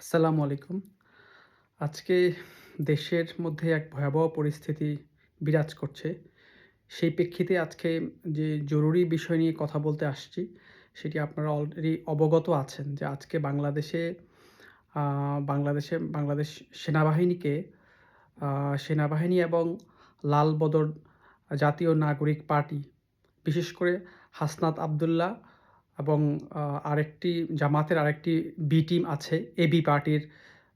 আসসালামু আলাইকুম। আজকে দেশের মধ্যে এক ভয়াবহ পরিস্থিতি বিরাজ করছে। সেই প্রেক্ষিতে আজকে যে জরুরি বিষয় নিয়ে কথা বলতে আসছি, সেটি আপনারা অলরেডি অবগত আছেন যে আজকে বাংলাদেশে বাংলাদেশে বাংলাদেশ সেনাবাহিনীকে সেনাবাহিনী এবং লাল বদর জাতীয় নাগরিক পার্টি, বিশেষ করে হাসনাত আবদুল্লাহ এবং আরেকটি জামাতের আরেকটি বি টিম আছে, এবি পার্টির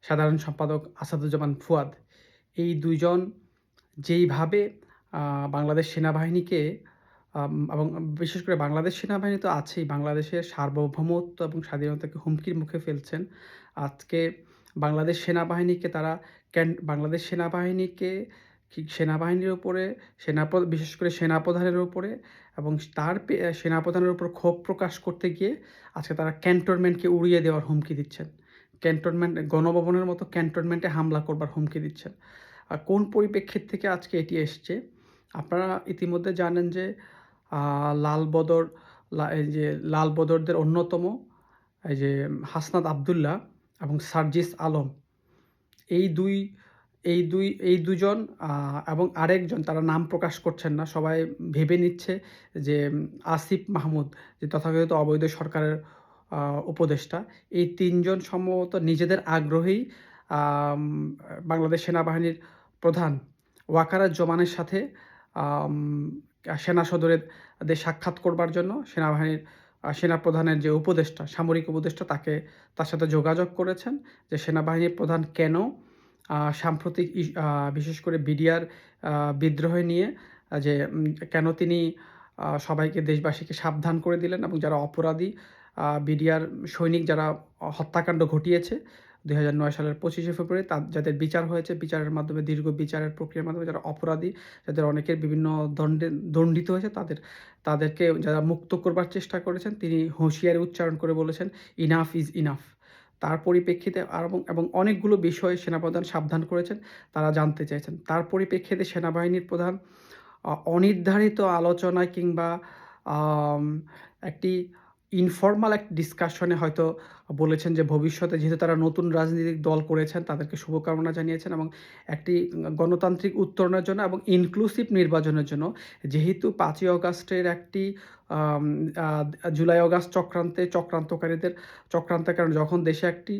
সাধারণ সম্পাদক আসাদুজ্জামান ফুয়াদ। এই ২ জন যেইভাবে বাংলাদেশ সেনাবাহিনীকে এবং বিশেষ করে বাংলাদেশ সেনাবাহিনী তো আছেই, বাংলাদেশের সার্বভৌমত্ব এবং স্বাধীনতাকে হুমকির মুখে ফেলছেন। আজকে বাংলাদেশ সেনাবাহিনীকে তারা ক্যান বাংলাদেশ সেনাবাহিনীকে সেনাবাহিনীর উপরে সেনাপ বিশেষ করে সেনাপ্রধানের উপরে এবং তার সেনাপ্রধানের উপর ক্ষোভ প্রকাশ করতে গিয়ে আজকে তারা ক্যান্টনমেন্টকে উড়িয়ে দেওয়ার হুমকি দিচ্ছেন। ক্যান্টনমেন্ট, গণভবনের মতো ক্যান্টনমেন্টে হামলা করবার হুমকি দিচ্ছেন। আর কোন পরিপ্রেক্ষিত থেকে আজকে এটি এসছে? আপনারা ইতিমধ্যে জানেন যে আ লাল বদর লা, এই যে লাল বদরদের অন্যতম, এই যে হাসনাত আবদুল্লাহ এবং সার্জিস আলম, এই ২ এই দুই এই দুজন এবং আরেকজন তারা নাম প্রকাশ করছেন না। সবাই ভেবে নিচ্ছে যে আসিফ মাহমুদ যে তথাকথিত অবৈধ সরকারের উপদেষ্টা। এই তিনজন সম্ভবত নিজেদের আগ্রহেই বাংলাদেশ সেনাবাহিনীর প্রধান ওয়াকারুজ্জামানের সাথে সেনা সদরে দের সাক্ষাৎ করবার জন্য সেনাবাহিনীর সেনাপ্রধানের যে উপদেষ্টা, সামরিক উপদেষ্টা তাকে তার সাথে যোগাযোগ করেছেন যে সেনাবাহিনীর প্রধান কেন সাম্প্রতিক বিশেষ করে বিডিআর বিদ্রোহ নিয়ে যে কেন তিনি সবাইকে দেশবাসীকে সাবধান করে দিলেন এবং যারা অপরাধী বিডিআর সৈনিক যারা হত্যাকাণ্ড ঘটিয়েছে ২০০৯ সালের ২৫শে ফেব্রুয়ারি তা যাদের বিচার হয়েছে, বিচারের মাধ্যমে দীর্ঘ বিচারের প্রক্রিয়ার মাধ্যমে যারা অপরাধী, যাদের অনেকের বিভিন্ন দণ্ডে দণ্ডিত হয়েছে তাদের তাদেরকে যারা মুক্ত করবার চেষ্টা করেছেন, তিনি হুঁশিয়ারি উচ্চারণ করে বলেছেন, "ইনাফ ইজ ইনাফ।" তার পরিপ্রেক্ষিতে আর এবং অনেকগুলো বিষয়ে সেনাপ্রধান সাবধান করেছেন, তারা জানতে চাইছেন। তার পরিপ্রেক্ষিতে সেনাবাহিনীর প্রধান অনির্ধারিত আলোচনায় কিংবা একটি ইনফর্মাল এক ডিসকাশনে হয়তো বলেছেন যে ভবিষ্যতে যেহেতু তারা নতুন রাজনৈতিক দল করেছেন, তাদেরকে শুভকামনা জানিয়েছেন এবং একটি গণতান্ত্রিক উত্তরণের জন্য এবং ইনক্লুসিভ নির্বাচনের জন্য যেহেতু পাঁচই অগাস্টের একটি জুলাই অগাস্ট চক্রান্তে চক্রান্তকারীদের চক্রান্তের কারণে যখন দেশে একটি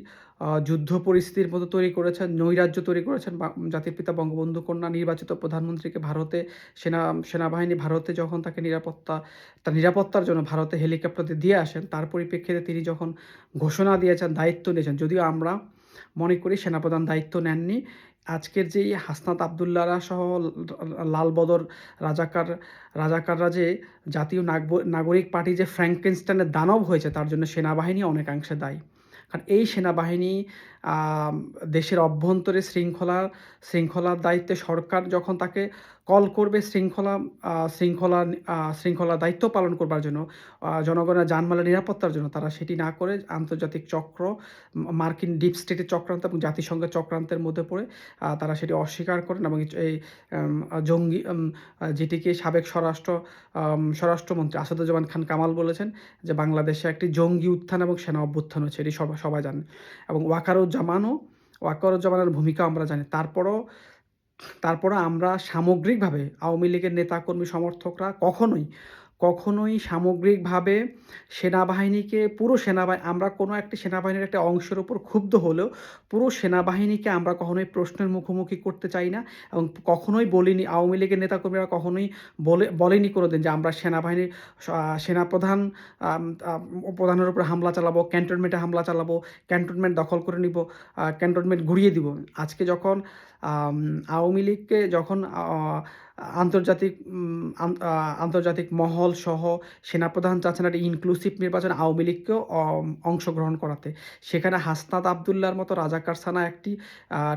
যুদ্ধ পরিস্থিতির মতো তৈরি করেছেন, নৈরাজ্য তৈরি করেছেন জাতির পিতা বঙ্গবন্ধু কন্যা নির্বাচিত প্রধানমন্ত্রীকে ভারতে সেনা সেনাবাহিনী ভারতে যখন তাকে নিরাপত্তা তার নিরাপত্তার জন্য ভারতে হেলিকপ্টার দিয়ে আসেন, তার পরিপ্রেক্ষিতে তিনি যখন ঘোষণা দিয়েছেন, দায়িত্ব নিয়েছেন। যদিও আমরা মনে করি সেনাপ্রধান দায়িত্ব নেননি। আজকের যে হাসনাত আবদুল্লারা সহ লালবদর রাজাকার, রাজাকাররা যে জাতীয় নাগরিক পার্টি যে ফ্র্যাঙ্কেনস্টাইনের দানব হয়েছে, তার জন্য সেনাবাহিনী অনেকাংশে দায়ী। কারণ এই সেনাবাহিনী দেশের অভ্যন্তরে শৃঙ্খলা শৃঙ্খলার দায়িত্বে সরকার যখন তাকে কল করবে শৃঙ্খলা শৃঙ্খলা শৃঙ্খলার দায়িত্ব পালন করবার জন্য, জনগণের জানমালের নিরাপত্তার জন্য তারা সেটি না করে আন্তর্জাতিক চক্র, মার্কিন ডিপ স্টেটের চক্রান্ত এবং জাতিসংঘের চক্রান্তের মধ্যে পড়ে তারা সেটি অস্বীকার করেন এবং এই জঙ্গি যেটিকে সাবেক স্বরাষ্ট্র স্বরাষ্ট্রমন্ত্রী আসাদুজ্জামান খান কামাল বলেছেন যে বাংলাদেশে একটি জঙ্গি উত্থান এবং সেনা অভ্যুত্থান হচ্ছে এটি সবাই সবাই জানেন এবং ওয়াকারুজ্জামানও ওয়াকারুজ্জামানের ভূমিকা আমরা জানি। তারপরও তারপরও আমরা সামগ্রিকভাবে আওয়ামী লীগের নেতাকর্মী সমর্থকরা কখনোই, কখনোই সামগ্রিকভাবে সেনাবাহিনীকে পুরো সেনাবাহিনী আমরা কোনো একটি সেনাবাহিনীর একটা অংশের উপর ক্ষুব্ধ হলেও পুরো সেনাবাহিনীকে আমরা কখনোই প্রশ্নের মুখোমুখি করতে চাই না এবং কখনোই বলিনি আওয়ামী লীগের নেতাকর্মীরা কখনোই বলে বলেনি কোনোদিন যে আমরা সেনাবাহিনীর সেনাপ্রধান প্রধানের উপর হামলা চালাবো, ক্যান্টনমেন্টে হামলা চালাবো, ক্যান্টনমেন্ট দখল করে নিব, ক্যান্টনমেন্ট ঘুরিয়ে দিব। আজকে যখন আওয়ামী লীগকে যখন আন্তর্জাতিক আন আন্তর্জাতিক মহল সহ সেনাপ্রধান চাচ্ছেন একটা ইনক্লুসিভ নির্বাচন আওয়ামী লীগকেও অংশগ্রহণ করাতে। সেখানে হাসনাত আবদুল্লার মতো রাজাকারসানা একটি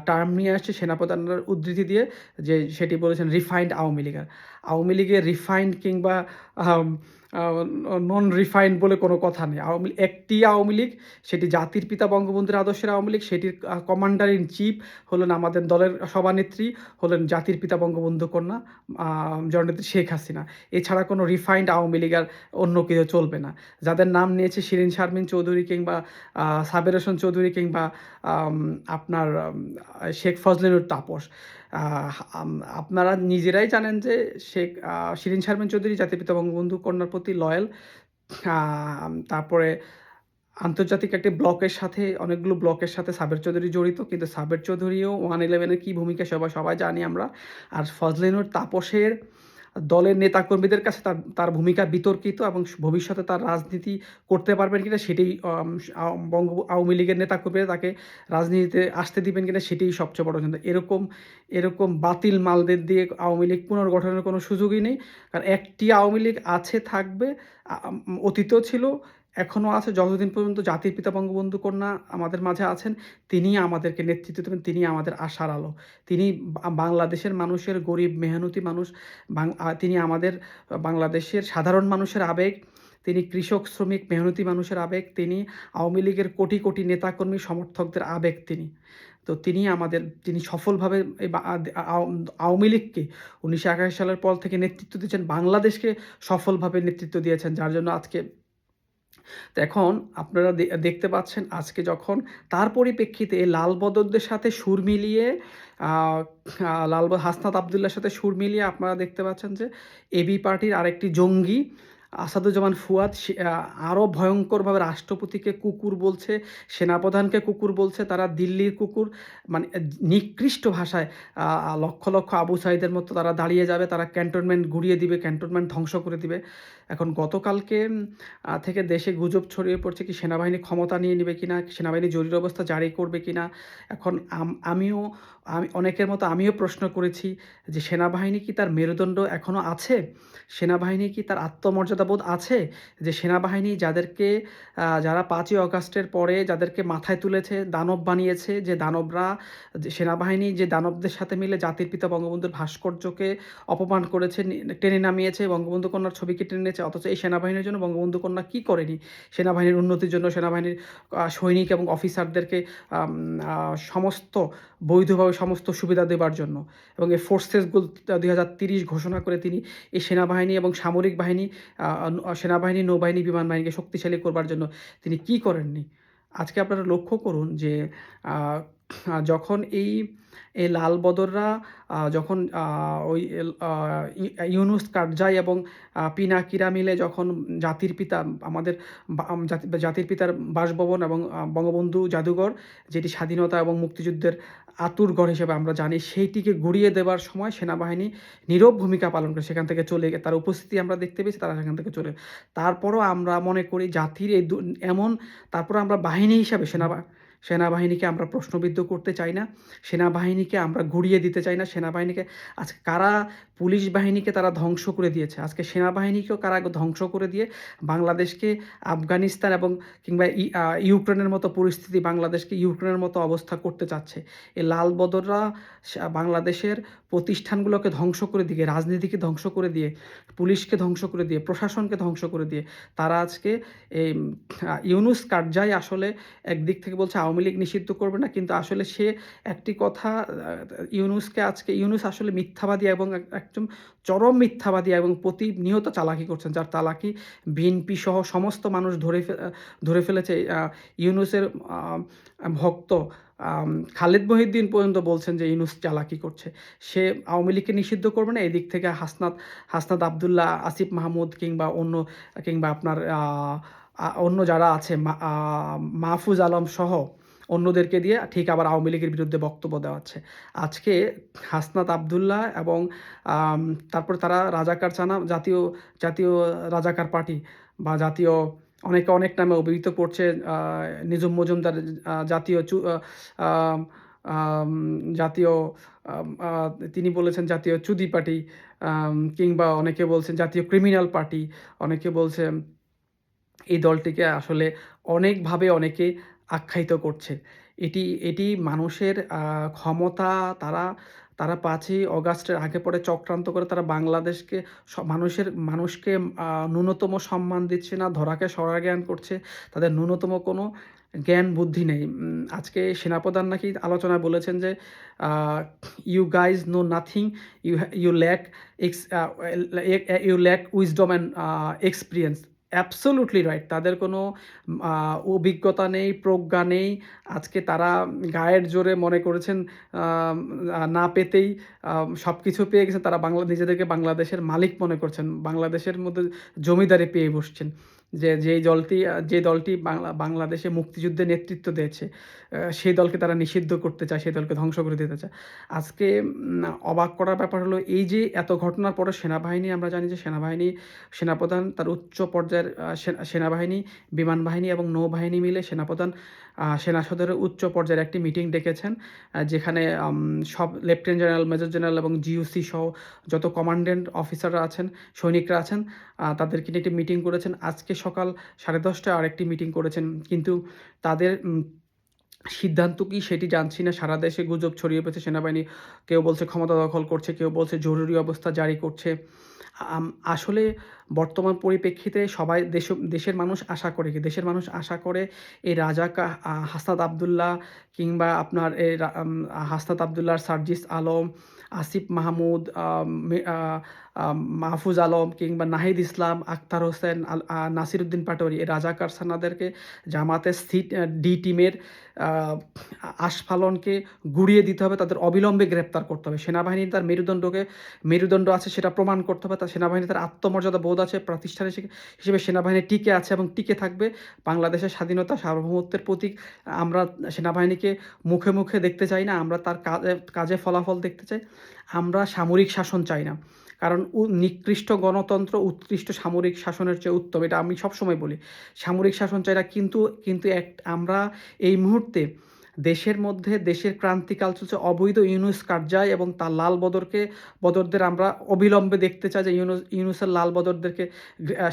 টার্ম নিয়ে আসছে সেনাপ্রধানের উদ্ধৃতি দিয়ে, যে সেটি বলেছেন রিফাইন্ড আওয়ামী লীগের আওয়ামী লীগের রিফাইন্ড কিংবা নন রিফাইন্ড বলে কোনো কথা নেই। আওয়ামী একটি আওয়ামী লীগ, সেটি জাতির পিতা বঙ্গবন্ধুর আদর্শের আওয়ামী লীগ, সেটির কমান্ডার ইন চিফ হলেন আমাদের দলের সভানেত্রী, হলেন জাতির পিতা বঙ্গবন্ধু কন্যা জননেত্রী শেখ হাসিনা। এছাড়া কোনো রিফাইন্ড আওয়ামী লীগ আর অন্য কিছু চলবে না। যাদের নাম নিয়েছে শিরিন শারমিন চৌধুরী কিংবা সাবের হোসেন চৌধুরী কিংবা আপনার শেখ ফজলিনুর তাপস। আপনারা নিজেরাই জানেন যে শেখ শিরিন শারমিন চৌধুরী, জাতির পিতা বঙ্গবন্ধু কন্যার প্রতি লয়াল তারপরে আন্তর্জাতিক একটি ব্লকের সাথে, অনেকগুলো ব্লকের সাথে সাবের চৌধুরী জড়িত, কিন্তু সাবের চৌধুরীও ওয়ান ইলেভেনের কী ভূমিকা সবাই সবাই জানি আমরা। আর ফজলিনুর তাপসের দলের নেতাকর্মীদের কাছে তার তার ভূমিকা বিতর্কিত এবং ভবিষ্যতে তার রাজনীতি করতে পারবেন কিনা সেটাই বঙ্গ, আওয়ামী লীগের নেতাকর্মীরা তাকে রাজনীতিতে আসতে দিবেন কিনা সেটাই সবচেয়ে বড় চিন্তা এরকম এরকম বাতিল মালদের দিয়ে আওয়ামী লীগ পুনর্গঠনের কোনো সুযোগই নেই। কারণ একটি আওয়ামী লীগ আছে, থাকবে অতীতও ছিল এখনও আছে, যতদিন পর্যন্ত জাতির পিতা বঙ্গবন্ধু কন্যা আমাদের মাঝে আছেন, তিনি আমাদেরকে নেতৃত্ব দেবেন, তিনি আমাদের আশার আলো। তিনি বাংলাদেশের মানুষের গরিব, মেহনতি মানুষ তিনি আমাদের বাংলাদেশের সাধারণ মানুষের আবেগ, তিনি কৃষক, শ্রমিক, মেহনতি মানুষের আবেগ, তিনি আওয়ামী লীগের কোটি কোটি নেতাকর্মী, সমর্থকদের আবেগ তিনি। তো তিনি আমাদের, তিনি সফলভাবে আওয়ামী লীগকে উনিশশো একাশি সালের পর থেকে নেতৃত্ব দিয়েছেন, বাংলাদেশকে সফলভাবে নেতৃত্ব দিয়েছেন, যার জন্য আজকে তো এখন আপনারা দেখতে পাচ্ছেন আজকে যখন, তার পরিপ্রেক্ষিতে লাল বদরদের সাথে সুর মিলিয়ে লাল হাসনাত আবদুল্লার সাথে সুর মিলিয়ে আপনারা দেখতে পাচ্ছেন যে এবি পার্টির আরেকটি জঙ্গি, আসাদুজ্জামান ফুয়াদ আরও ভয়ঙ্করভাবে রাষ্ট্রপতিকে কুকুর বলছে, সেনাপ্রধানকে কুকুর বলছে, তারা দিল্লির কুকুর মানে নিকৃষ্ট ভাষায় লক্ষ লক্ষ আবু সাইদের মতো তারা দাঁড়িয়ে যাবে, তারা ক্যান্টনমেন্ট ঘুরিয়ে দিবে, ক্যান্টনমেন্ট ধ্বংস করে দিবে। এখন গতকালকে থেকে দেশে গুজব ছড়িয়ে পড়ছে কি সেনাবাহিনী ক্ষমতা নিয়ে নেবে কিনা সেনাবাহিনী জরুরি অবস্থা জারি করবে কিনা। এখন আমিও, আমি, অনেকের মতো আমিও প্রশ্ন করেছি যে সেনাবাহিনী কি তার মেরুদণ্ড এখনও আছে? সেনাবাহিনী কি তার আত্মমর্যাদাবোধ আছে? যে সেনাবাহিনী যাদেরকে যারা পাঁচই অগাস্টের পরে যাদেরকে মাথায় তুলেছে, দানব বানিয়েছে, যে দানবরা সেনাবাহিনী যে দানবদের সাথে মিলে জাতির পিতা বঙ্গবন্ধুর ভাস্কর্যকে অপমান করেছে টেনে নামিয়েছে, বঙ্গবন্ধু কন্যার ছবিকে টেনে নিয়েছে অথচ এই সেনাবাহিনীর জন্য বঙ্গবন্ধু কন্যা কী করেনি? সেনাবাহিনীর উন্নতির জন্য সেনাবাহিনীর সৈনিক এবং অফিসারদেরকে সমস্ত, বৈধভাবে সমস্ত সুবিধা দেবার জন্য এবং এই ফোর্সেসগুলো দুই হাজার তিরিশ ঘোষণা করে তিনি এই সেনাবাহিনী এবং সামরিক বাহিনী সেনাবাহিনী, নৌবাহিনী, বিমান বাহিনীকে শক্তিশালী করবার জন্য তিনি কি করেননি? আজকে আপনারা লক্ষ্য করুন যে যখন এই এই লাল বদররা যখন ওই ইউনুস কারজাই এবং পিনাকিরা মিলে যখন জাতির পিতা, আমাদের জাতির পিতার বাসভবন এবং বঙ্গবন্ধু জাদুঘর, যেটি স্বাধীনতা এবং মুক্তিযুদ্ধের আতুরগড় হিসেবে আমরা জানি, সেইটিকে গুড়িয়ে দেওয়ার সময় সেনাবাহিনী নীরব ভূমিকা পালন করে সেখান থেকে চলে তার উপস্থিতি আমরা দেখতে পেয়েছি, তারা সেখান থেকে চলে তারপরও আমরা মনে করি জাতির এই এমন তারপর আমরা বাহিনী হিসাবে সেনাবাহিনী সেনাবাহিনীকে আমরা প্রশ্নবিদ্ধ করতে চাই না, সেনাবাহিনীকে আমরা ঘুরিয়ে দিতে চাই না, সেনাবাহিনীকে, আজকে কারা পুলিশ বাহিনীকে তারা ধ্বংস করে দিয়েছে? আজকে সেনাবাহিনীকেও কারা ধ্বংস করে দিয়ে বাংলাদেশকে আফগানিস্তান এবং কিংবা ইউক্রেনের মতো পরিস্থিতি, বাংলাদেশকে ইউক্রেনের মতো অবস্থা করতে চাচ্ছে? এই লাল বদররা বাংলাদেশের প্রতিষ্ঠানগুলোকে ধ্বংস করে দিয়ে, রাজনীতিকে ধ্বংস করে দিয়ে, পুলিশকে ধ্বংস করে দিয়ে, প্রশাসনকে ধ্বংস করে দিয়ে, তারা আজকে এই ইউনুস কার্যাই আসলে একদিক থেকে বলছে আওয়ামী লীগ নিষিদ্ধ করবে না, কিন্তু আসলে সে একটি কথা ইউনুসকে আজকে, ইউনুস আসলে মিথ্যাবাদী এবং একদম চরম মিথ্যাবাদী এবং প্রতিনিয়ত চালাকি করছেন, যার চালাকি বিএনপি সহ সমস্ত মানুষ ধরে ধরে ফেলেছে ইউনুসের ভক্ত খালেদ মহিদ্দিন পর্যন্ত বলছেন যে ইউনুস চালাকি করছে। সে আওয়ামী লীগকে নিষিদ্ধ করবে না, এদিক থেকে হাসনাত হাসনাত আবদুল্লাহ, আসিফ মাহমুদ কিংবা অন্য, কিংবা আপনার অন্য যারা আছে মাহফুজ আলম সহ অন্যদেরকে দিয়ে ঠিক আবার আওয়ামী লীগের বিরুদ্ধে বক্তব্য দেওয়াচ্ছে আজকে হাসনাত আবদুল্লাহ এবং তারপর তারা রাজাকার চানা, জাতীয় জাতীয় রাজাকার পার্টি বা জাতীয় অনেকে অনেক নামে অভিহিত করছে নিজুম মজুমদার জাতীয় জাতীয় তিনি বলেছেন জাতীয় চুদি পার্টি কিংবা অনেকে বলছেন জাতীয় ক্রিমিনাল পার্টি, অনেকে বলছেন এই দলটিকে আসলে অনেকভাবে অনেকে আখ্যায়িত করছে। এটি এটি মানুষের ক্ষমতা, তারা তারা পাঁচই অগাস্টের আগে পরে চক্রান্ত করে তারা বাংলাদেশকে মানুষের, মানুষকে ন্যূনতম সম্মান দিচ্ছে না, ধরাকে সরা জ্ঞান করছে। তাদের ন্যূনতম কোনো জ্ঞান, বুদ্ধি নেই। আজকে সেনাপ্রধান নাকি আলোচনায় বলেছেন যে you guys know nothing you you lack ex you lack wisdom and experience absolutely right তাদের কোনো অভিজ্ঞতা নেই, প্রজ্ঞা নেই। আজকে তারা গায়ের জোরে মনে করেছেন না পেতেই সব কিছু পেয়ে গেছেন তারা বাংলা, নিজেদেরকে বাংলাদেশের মালিক মনে করছেন। বাংলাদেশের মধ্যে জমিদারি পেয়ে বসছেন। যে যেই দলটি, যে দলটি বাংলা, বাংলাদেশে মুক্তিযুদ্ধে নেতৃত্ব দিয়েছে সেই দলকে তারা নিষিদ্ধ করতে চায়, সেই দলকে ধ্বংস করে দিতে চায়। আজকে অবাক করার ব্যাপার হলো, এই যে এত ঘটনার পরে সেনাবাহিনী, আমরা জানি যে সেনাবাহিনী, সেনাপ্রধান, তার উচ্চ পর্যায়ের সেনাবাহিনী, বিমান বাহিনী এবং নৌবাহিনী মিলে সেনাপ্রধান সেনা সদরের উচ্চ পর্যায়ের একটি মিটিং ডেকেছেন যেখানে সব লেফটেন্যান্ট জেনারেল, মেজর জেনারেল এবং জিওসি সহ যত কমান্ডেন্ট অফিসাররা আছেন, সৈনিকরা আছেন তাদের তাদেরকে নিয়ে একটি মিটিং করেছেন। আজকে সকাল সাড়ে দশটায় আরেকটি মিটিং করেছেন, কিন্তু তাদের সিদ্ধান্ত কি সেটি জানছি না। সারা দেশে গুজব ছড়িয়ে পড়েছে সেনাবাহিনী। কেউ বলছে ক্ষমতা দখল করছে কেউ বলছে জরুরি অবস্থা জারি করছে। আসলে বর্তমান পরিপ্রেক্ষিতে সবাই দেশ দেশের মানুষ আশা করে কি? দেশের মানুষ আশা করে এই আহ, হাসনাত আবদুল্লাহ কিংবা আপনার এই হাসনাত আবদুল্লাহ সার্জিস আলম আসিফ মাহমুদ মাহফুজ আলম কিংবা নাহিদ ইসলাম আক্তার হোসেন নাসিরুদ্দিন পাটোয়ারি এই রাজাকার সানাদেরকে জামাতের সিট ডি টিমের আহ, আস্ফালনকে গুড়িয়ে দিতে হবে তাদের অবিলম্বে গ্রেপ্তার করতে হবে। সেনাবাহিনী তার মেরুদণ্ডকে মেরুদণ্ড আছে সেটা প্রমাণ করতে হবে তার সেনাবাহিনী তার আত্মমর্যাদা বোধ আছে প্রতিষ্ঠান হিসেবে- সেনাবাহিনী টিকে আছে এবং টিকে থাকবে। বাংলাদেশের স্বাধীনতা সার্বভৌমত্বের প্রতীক আমরা সেনাবাহিনীকে মুখে মুখে দেখতে চাই না আমরা তার কাজে ফলাফল দেখতে চাই আমরা সামরিক শাসন চাই না। কারণ নিকৃষ্ট গণতন্ত্র, উৎকৃষ্ট সামরিক শাসনের চেয়ে উত্তম, এটা আমি সবসময় বলি। সামরিক শাসন চাই না কিন্তু কিন্তু এক, আমরা এই মুহূর্তে দেশের মধ্যে, দেশের ক্রান্তিকাল চলছে অবৈধ ইউনুস কার্যায় এবং তার লাল বদরকে, বদরদের আমরা অবিলম্বে দেখতে চাই যে ইউনুস, ইউনুসের লাল বদরদেরকে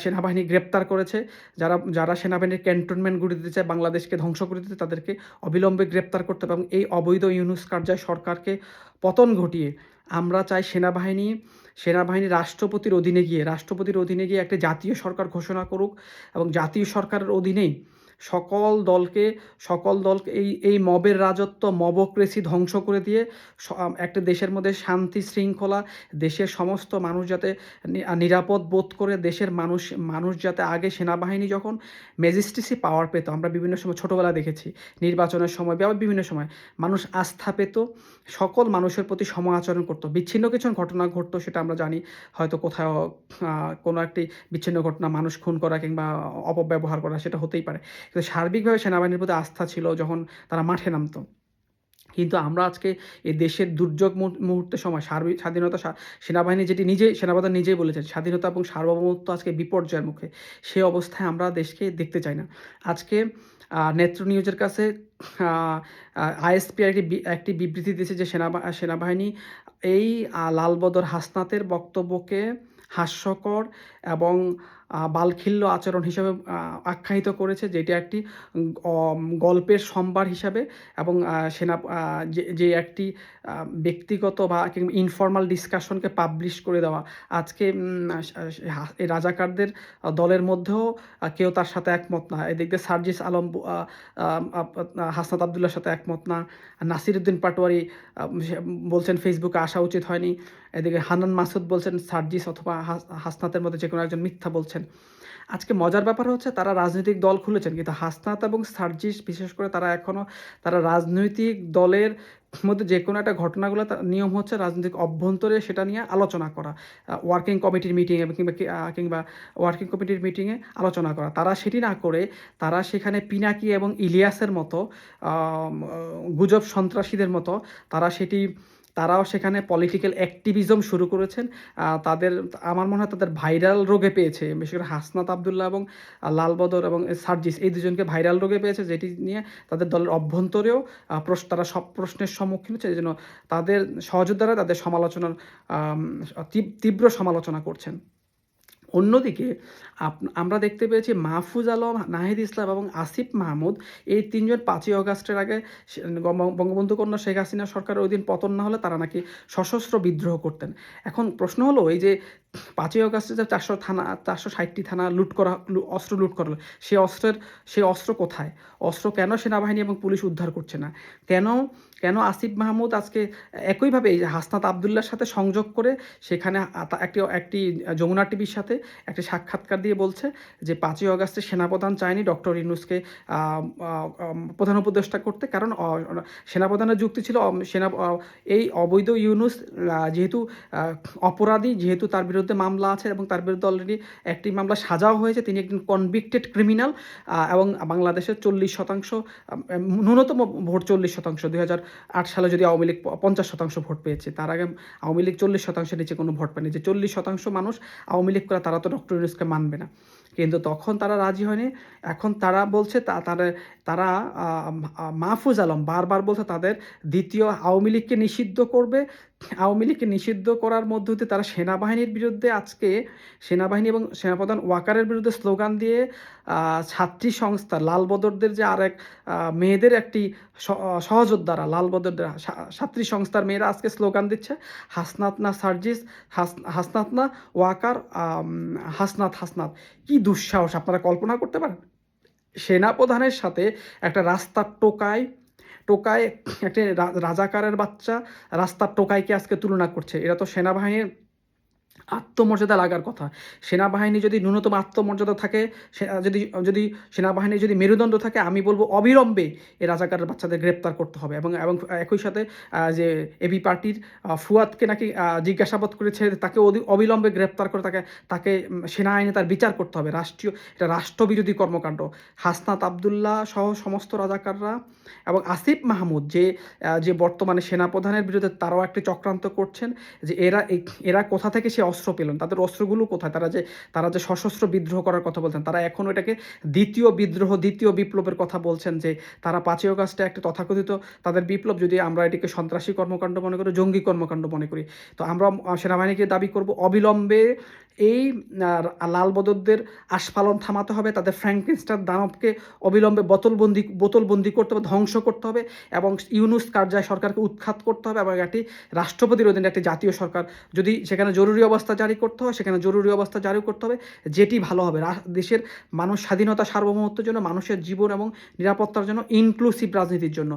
সেনাবাহিনী গ্রেপ্তার করেছে। যারা যারা সেনাবাহিনীর ক্যান্টনমেন্ট গড়ে দিতে চায়, বাংলাদেশকে ধ্বংস করে দিতে, তাদেরকে অবিলম্বে গ্রেপ্তার করতে হবে এবং এই অবৈধ ইউনুস কার্যায় সরকারকে পতন ঘটিয়ে আমরা চাই সেনাবাহিনী সেনাবাহিনী রাষ্ট্রপতির অধীনে গিয়ে, রাষ্ট্রপতির অধীনে গিয়ে একটা জাতীয় সরকার ঘোষণা করুক এবং জাতীয় সরকারের অধীনেই সকল দলকে সকল দলকে এই এই মবের রাজত্ব মবক্রেসি ধ্বংস করে দিয়ে একটা দেশের মধ্যে শান্তি শৃঙ্খলা, দেশের সমস্ত মানুষ যাতে নিরাপদ বোধ করে, দেশের মানুষ মানুষ যাতে আগে সেনাবাহিনী যখন ম্যাজিস্ট্রেসি পাওয়ার পেত, আমরা বিভিন্ন সময় ছোটোবেলা দেখেছি, নির্বাচনের সময় বা বিভিন্ন সময়, মানুষ আস্থা পেত, সকল মানুষের প্রতি সম আচরণ করতো, বিচ্ছিন্ন কিছু ঘটনা ঘটতো সেটা আমরা জানি, হয়তো কোথাও কোনো একটি বিচ্ছিন্ন ঘটনা মানুষ খুন করা কিংবা অপব্যবহার করা সেটা হতেই পারে। কিন্তু সার্বিকভাবে সেনাবাহিনীর প্রতি আস্থা ছিল যখন তারা মাঠে নামতো। কিন্তু আমরা আজকে এই দেশের দুর্যোগ মুহূর- মুহূর্তের সময় সার্বিক স্বাধীনতা সেনাবাহিনী যেটি নিজে সেনাপ্রধান নিজেই বলেছেন, স্বাধীনতা এবং সার্বভৌমত্ব আজকে বিপর্যয়ের মুখে। সে অবস্থায় আমরা দেশকে দেখতে চাই না। আজকে নেত্র নিউজের কাছে আইএসপি একটি একটি বিবৃতি দিয়েছে যে সেনা সেনাবাহিনী এই লালবদর হাসনাতের বক্তব্যকে হাস্যকর এবং বালখিল্য আচরণ হিসাবে আখ্যায়িত করেছে, যেটি একটি গল্পের সম্ভার হিসাবে এবং সেনা যে একটি ব্যক্তিগত বা ইনফর্মাল ডিসকাশনকে পাবলিশ করে দেওয়া। আজকে রাজাকারদের দলের মধ্যেও কেউ তার সাথে একমত না। এদিক সার্জিস আলম হাসনাত আবদুল্লার সাথে একমত না। নাসিরুদ্দিন পাটোয়ারি বলছেন, ফেসবুকে আসা উচিত হয়নি। এদিকে হানান মাসুদ বলছেন, সার্জিস অথবা হাস- হাসনাতের মধ্যে যে কোনো একজন মিথ্যা বলছেন। আজকে মজার ব্যাপার হচ্ছে তারা রাজনৈতিক দল খুলেছেন, কিন্তু হাসনাত এবং সার্জিস, বিশেষ করে তারা এখনও তারা রাজনৈতিক দলের মধ্যে যে কোনো একটা ঘটনাগুলো নিয়ম হচ্ছে রাজনৈতিক অভ্যন্তরে সেটা নিয়ে আলোচনা করা ওয়ার্কিং কমিটির মিটিংয়ে কিংবা কিংবা ওয়ার্কিং কমিটির মিটিংয়ে আলোচনা করা। তারা সেটি না করে তারা সেখানে পিনাকি এবং ইলিয়াসের মতো গুজব সন্ত্রাসীদের মতো তারা সেটি তারাও সেখানে পলিটিক্যাল অ্যাক্টিভিজম শুরু করেছেন। তাদের, আমার মনে হয় তাদের ভাইরাল রোগে পেয়েছে, বিশেষ করে হাসনাত আবদুল্লাহ এবং লালবদর এবং সার্জিস, এই দুজনকে ভাইরাল রোগে পেয়েছে, যেটি নিয়ে তাদের দলের অভ্যন্তরেও প্রশ্ন, তারা সব প্রশ্নের সম্মুখীন হচ্ছে, এই জন্য তাদের সহযোদ্ধারা তাদের সমালোচনার তীব্র সমালোচনা করছেন। অন্যদিকে আমরা দেখতে পেয়েছি মাহফুজ আলম, নাহিদ ইসলাম এবং আসিফ মাহমুদ এই তিনজন পাঁচই অগাস্টের আগে সে- বঙ্গবন্ধু কন্যা শেখ হাসিনা সরকারের ওই দিন পতন না হলে তারা নাকি সশস্ত্র বিদ্রোহ করতেন। এখন প্রশ্ন হলো, এই যে পাঁচই অগাস্টে যে চারশো থানা, চারশো ষাটটি থানা লুট করা অস্ত্র লুট করা সেই অস্ত্রের, সে অস্ত্র কোথায়? অস্ত্র কেন সেনাবাহিনী এবং পুলিশ উদ্ধার করছে না? কেন কেন আসিফ মাহমুদ আজকে একইভাবে এই হাসনাত আবদুল্লার সাথে সংযোগ করে সেখানে একটি একটি যমুনা টিভির সাথে একটি সাক্ষাৎকার দিয়ে বলছে যে পাঁচই অগাস্টে সেনাপ্রধান চায়নি ডক্টর ইনুসকে প্রধান উপদেষ্টা করতে। কারণ সেনাপ্রধানের যুক্তি ছিল সেনা এই অবৈধ ইউনুস যেহেতু অপরাধী, যেহেতু তার বিরুদ্ধে মামলা আছে এবং তার বিরুদ্ধে অলরেডি একটি মামলা সাজাও হয়েছে, তিনি একজন কনভিক্টেড ক্রিমিনাল এবং বাংলাদেশের চল্লিশ শতাংশ ন্যূনতম ভোট চল্লিশ শতাংশ, দুই হাজার আট সালে যদি আওয়ামী লীগ পঞ্চাশ শতাংশ ভোট পেয়েছে, তার আগে আওয়ামী লীগ চল্লিশ শতাংশের নিচে কোনো ভোট পায়নি। যে চল্লিশ শতাংশ মানুষ আওয়ামী লীগ করে, তারা তো ডক্টর ইউনুসকে মানবে না। কিন্তু তখন তারা রাজি হয়নি। এখন তারা বলছে, তা তারা তারা মাহফুজ আলম বারবার বলছে তাদের দ্বিতীয় আওয়ামী লীগকে নিষিদ্ধ করবে। আওয়ামী লীগকে নিষিদ্ধ করার মধ্য দিয়ে তারা সেনাবাহিনীর বিরুদ্ধে আজকে সেনাবাহিনী এবং সেনাপ্রধান ওয়াকারের বিরুদ্ধে স্লোগান দিয়ে ছাত্রী সংস্থা লাল বদরদের যে আরেক মেয়েদের একটি সহযোদ্ধারা লাল বদরদের সা- ছাত্রী সংস্থার মেয়েরা আজকে স্লোগান দিচ্ছে, হাসনাত না সার্জিস, হাস- হাসনাত না ওয়াকার হাসনাত হাসনাত। কি দুঃসাহস, আপনারা কল্পনা করতে পারেন? সেনাপ্রধানের সাথে একটা রাস্তার টোকায় টোকায় একটা রাজাকারের বাচ্চা, রাস্তার টোকাইকে আজকে তুলনা করছে। এরা তো সেনাবাহিনীর আত্মমর্যাদা লাগার কথা। সেনাবাহিনী যদি ন্যূনতম আত্মমর্যাদা থাকে যদি যদি সেনাবাহিনীর যদি মেরুদণ্ড থাকে, আমি বলব অবিলম্বে এই রাজাকারের বাচ্চাদের গ্রেপ্তার করতে হবে এবং এবং একই সাথে যে এবি পার্টির ফুয়াদকে নাকি জিজ্ঞাসাবাদ করেছে, তাকে অবিলম্বে গ্রেপ্তার করে তাকে তাকে সেনা আইনে তার বিচার করতে হবে। রাষ্ট্রীয়, এটা রাষ্ট্রবিরোধী কর্মকাণ্ড। হাসনাত আবদুল্লাহ সহ সমস্ত রাজাকাররা এবং আসিফ মাহমুদ, যে যে বর্তমানে সেনাপ্রধানের বিরুদ্ধে তারাও একটি চক্রান্ত করছেন, যে এরা এরা কোথা থেকে সে অস্ত্র পেলেন। তাদের অস্ত্রগুলো কোথায়? তারা যে তারা যে সশস্ত্র বিদ্রোহ করার কথা বলছেন, তারা এখন এটাকে দ্বিতীয় বিদ্রোহ, দ্বিতীয় বিপ্লবের কথা বলছেন যে, তারা পাঁচই অগাস্টে একটা তথাকথিত তাদের বিপ্লব, যদি আমরা এটিকে সন্ত্রাসী কর্মকাণ্ড মনে করি, জঙ্গি কর্মকাণ্ড মনে করি, তো আমরা সেনাবাহিনীকে দাবি করব অবিলম্বে এই লাল বদরদের আস্ফালন থামাতে হবে, তাদের ফ্র্যাঙ্কিনস্টার দানবকে অবিলম্বে বোতলবন্দি বোতলবন্দি করতে হবে, ধ্বংস করতে হবে এবং ইউনুস কার্যায় সরকারকে উৎখাত করতে হবে এবং একটি রাষ্ট্রপতির অধীনে একটি জাতীয় সরকার। যদি সেখানে জরুরি অবস্থা জারি করতে হয়, সেখানে জরুরি অবস্থা জারি করতে হবে, যেটি ভালো হবে। দেশের মানুষ স্বাধীনতা সার্বভৌমত্বের জন্য, মানুষের জীবন এবং নিরাপত্তার জন্য ইনক্লুসিভ রাজনীতির জন্য।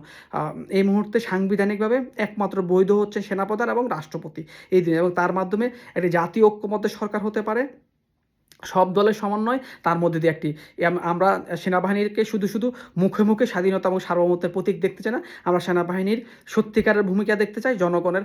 এই মুহূর্তে সাংবিধানিকভাবে একমাত্র বৈধ হচ্ছে সেনাপ্রধান এবং রাষ্ট্রপতি এই দিন এবং তার মাধ্যমে একটি জাতীয় ঐক্যমত্য সরকার হতে পারে। সব দলের সমন্বয়, তার মধ্যে দিয়ে একটি। আমরা সেনাবাহিনীকে শুধু শুধু মুখে মুখে স্বাধীনতা এবং সার্বভৌমত্বের প্রতীক দেখতে চাই না, আমরা সেনাবাহিনীর সত্যিকারের ভূমিকা দেখতে চাই, জনগণের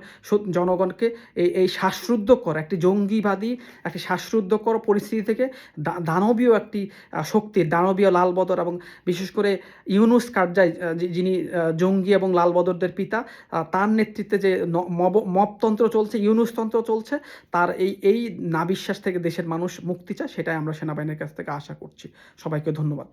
জনগণকে এই এই শ্বাসরুদ্ধকর, একটি জঙ্গিবাদী, একটি শ্বাসরুদ্ধকর পরিস্থিতি থেকে দানবীয় একটি শক্তির দানবীয় লালবদর এবং বিশেষ করে ইউনুস কার্যায় যিনি জঙ্গি এবং লালবদরদের পিতা তার নেতৃত্বে যে ন- মব- চলছে ইউনুসতন্ত্র চলছে, তার এই এই নাবিশ্বাস থেকে দেশের মানুষ মুক্তি চায়। সেটাই আমরা সেনাবাহিনীর কাছ থেকে আশা করছি। সবাইকে ধন্যবাদ।